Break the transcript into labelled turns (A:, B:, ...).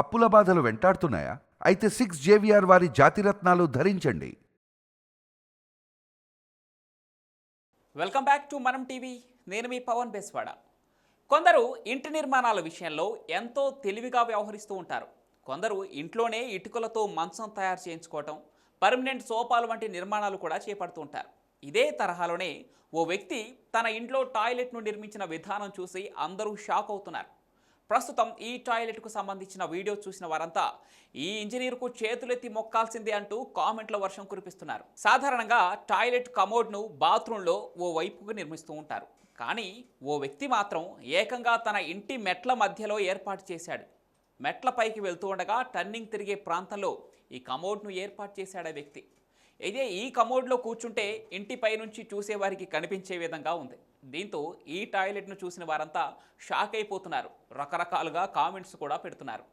A: అప్పుల బాధలు వెంటాడుతున్నాయా? అయితే సిక్స్ జేవిఆర్ వారి జాతిరత్నాలు ధరించండి.
B: వెల్కమ్ బ్యాక్ టు మనం టీవీ నేను మీ పవన్ బెస్వాడ. కొందరు ఇంటి నిర్మాణాల విషయంలో ఎంతో తెలివిగా వ్యవహరిస్తూ ఉంటారు. కొందరు ఇంట్లోనే ఇటుకలతో మంచం తయారు చేయించుకోవటం పర్మనెంట్ సోపాలు వంటి నిర్మాణాలు కూడా చేపడుతూ ఉంటారు. ఇదే తరహాలోనే ఓ వ్యక్తి తన ఇంట్లో టాయిలెట్ను నిర్మించిన విధానం చూసి అందరూ షాక్ అవుతున్నారు. ప్రస్తుతం ఈ టాయిలెట్కు సంబంధించిన వీడియో చూసిన వారంతా ఈ ఇంజనీర్కు చేతులెత్తి మొక్కాల్సిందే అంటూ కామెంట్ల వర్షం కురిపిస్తున్నారు. సాధారణంగా టాయిలెట్ కమోడ్ను బాత్రూంలో ఓ వైపుకు నిర్మిస్తూ ఉంటారు. కానీ ఓ వ్యక్తి మాత్రం ఏకంగా తన ఇంటి మెట్ల మధ్యలో ఏర్పాటు చేశాడు. మెట్లపైకి వెళ్తూ ఉండగా టర్నింగ్ తిరిగే ప్రాంతంలో ఈ కమోడ్ను ఏర్పాటు చేశాడు ఆ వ్యక్తి. ఇదే ఈ కమోడ్లో కూర్చుంటే ఇంటిపై నుంచి చూసేవారికి కనిపించే విధంగా ఉంది. దీంతో ఈ టాయిలెట్ను చూసిన వారంతా షాక్ అయిపోతున్నారు. రకరకాలుగా కామెంట్స్ కూడా పెడుతున్నారు.